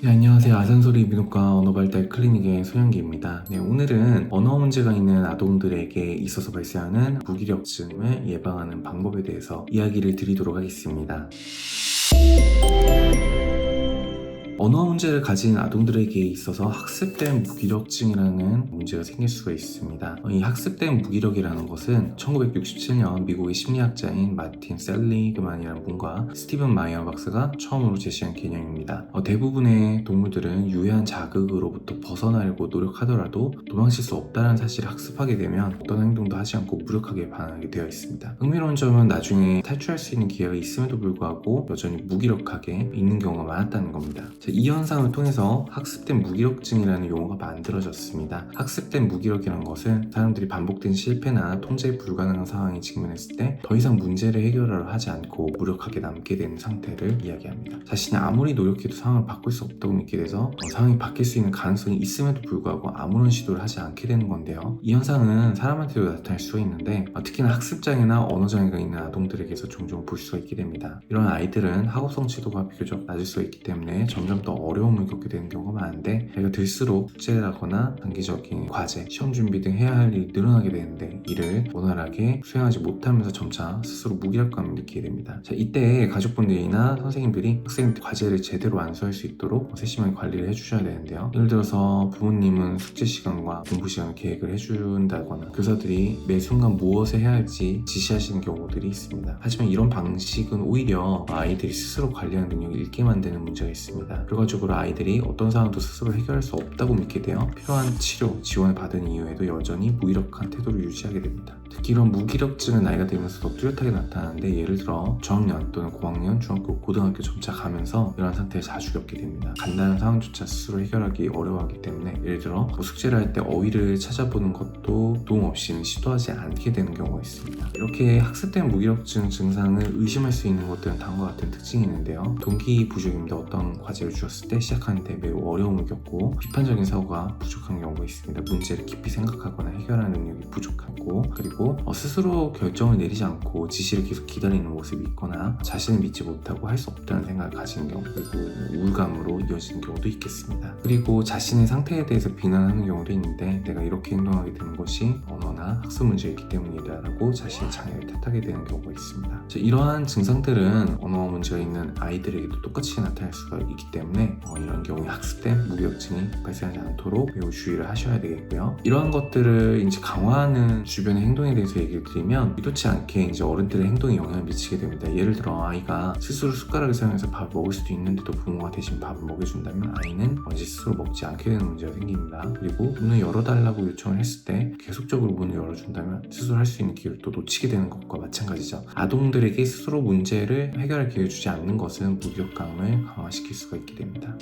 네, 안녕하세요. 아산소리 민호과 언어발달 클리닉의 소영기입니다. 네, 오늘은 언어 문제가 있는 아동들에게 있어서 발생하는 무기력증을 예방하는 방법에 대해서 이야기를 드리도록 하겠습니다. 언어 문제를 가진 아동들에게 있어서 학습된 무기력증이라는 문제가 생길 수가 있습니다. 이 학습된 무기력이라는 것은 1967년 미국의 심리학자인 마틴 셀리그만이라는 분과 스티븐 마이어 박사가 처음으로 제시한 개념입니다. 어, 대부분의 동물들은 유해한 자극으로부터 벗어나려고 노력하더라도 도망칠 수 없다는 사실을 학습하게 되면 어떤 행동도 하지 않고 무력하게 반응하게 되어 있습니다. 흥미로운 점은 나중에 탈출할 수 있는 기회가 있음에도 불구하고 여전히 무기력하게 있는 경우가 많았다는 겁니다. 자, 이 현상을 통해서 학습된 무기력증이라는 용어가 만들어졌습니다. 학습된 무기력이라는 것은 사람들이 반복된 실패나 통제 불가능한 상황에 직면했을 때 더 이상 문제를 해결하려 하지 않고 무력하게 남게 되는 상태를 이야기합니다. 자신이 아무리 노력해도 상황을 바꿀 수 없다고 믿게 돼서 어, 상황이 바뀔 수 있는 가능성이 있음에도 불구하고 아무런 시도를 하지 않게 되는 건데요. 이 현상은 사람한테도 나타날 수가 있는데 어, 특히나 학습장애나 언어장애가 있는 아동들에게서 종종 볼 수가 있게 됩니다. 이런 아이들은 학업 성취도가 비교적 낮을 수가 있기 때문에 점점 더 어려움을 겪게 되는 경우가 많은데 나이가 들수록 숙제라거나 단기적인 과제, 시험 준비 등 해야 할 일이 늘어나게 되는데 이를 원활하게 수행하지 못하면서 점차 스스로 무기력감을 느끼게 됩니다. 자, 이때 가족분들이나 선생님들이 학생 과제를 제대로 완수할 수 있도록 세심하게 관리를 해주셔야 되는데요. 예를 들어서 부모님은 숙제 시간과 공부 시간을 계획을 해준다거나 교사들이 매 순간 무엇을 해야 할지 지시하시는 경우들이 있습니다. 하지만 이런 방식은 오히려 아이들이 스스로 관리하는 능력을 잃게 만드는 문제가 있습니다. 결과적으로 아이들이 어떤 상황도 스스로 해결할 수 없다고 믿게 되어 필요한 치료, 지원을 받은 이후에도 여전히 무기력한 태도를 유지하게 됩니다. 특히 이런 무기력증은 나이가 들면서 더 뚜렷하게 나타나는데 예를 들어 저학년 또는 고학년, 중학교, 고등학교 점차 가면서 이러한 상태를 자주 겪게 됩니다. 간단한 상황조차 스스로 해결하기 어려워하기 때문에 예를 들어 뭐 숙제를 할 때 어휘를 찾아보는 것도 도움 없이는 시도하지 않게 되는 경우가 있습니다. 이렇게 학습된 무기력증 증상을 의심할 수 있는 것들은 다음과 같은 특징이 있는데요. 동기 부족입니다. 어떤 과제를 주었을 때 시작하는데 매우 어려움을 겪고 비판적인 사고가 부족한 경우 가 있습니다. 문제를 깊이 생각하거나 해결하는 능력이 부족하고 그리고 어, 스스로 결정을 내리지 않고 지시를 계속 기다리는 모습이 있거나 자신을 믿지 못하고 할 수 없다는 생각을 가지는 경우 그리고 우울감으로 이어지는 경우도 있겠습니다. 그리고 자신의 상태에 대해서 비난하는 경우도 있는데 내가 이렇게 행동하게 되는 것이 언어나 학습 문제이기 때문이다라고 자신의 장애를 탓하게 되는 경우가 있습니다. 자, 이러한 증상들은 언어 문제가 있는 아이들에게도 똑같이 나타날 수가 있기 때문에 어, 이런 경우에 학습된 무기력증이 발생하지 않도록 매우 주의를 하셔야 되겠고요. 이러한 것들을 이제 강화하는 주변의 행동에 대해서 얘기를 드리면 의도치 않게 이제 어른들의 행동에 영향을 미치게 됩니다. 예를 들어 아이가 스스로 숟가락을 사용해서 밥을 먹을 수도 있는데도 부모가 대신 밥을 먹여준다면 아이는 이제 스스로 먹지 않게 되는 문제가 생깁니다. 그리고 문을 열어달라고 요청을 했을 때 계속적으로 문을 열어준다면 스스로 할 수 있는 기회를 또 놓치게 되는 것과 마찬가지죠. 아동들에게 스스로 문제를 해결할 기회를 주지 않는 것은 무기력감을 강화시킬 수가 있게 됩니다.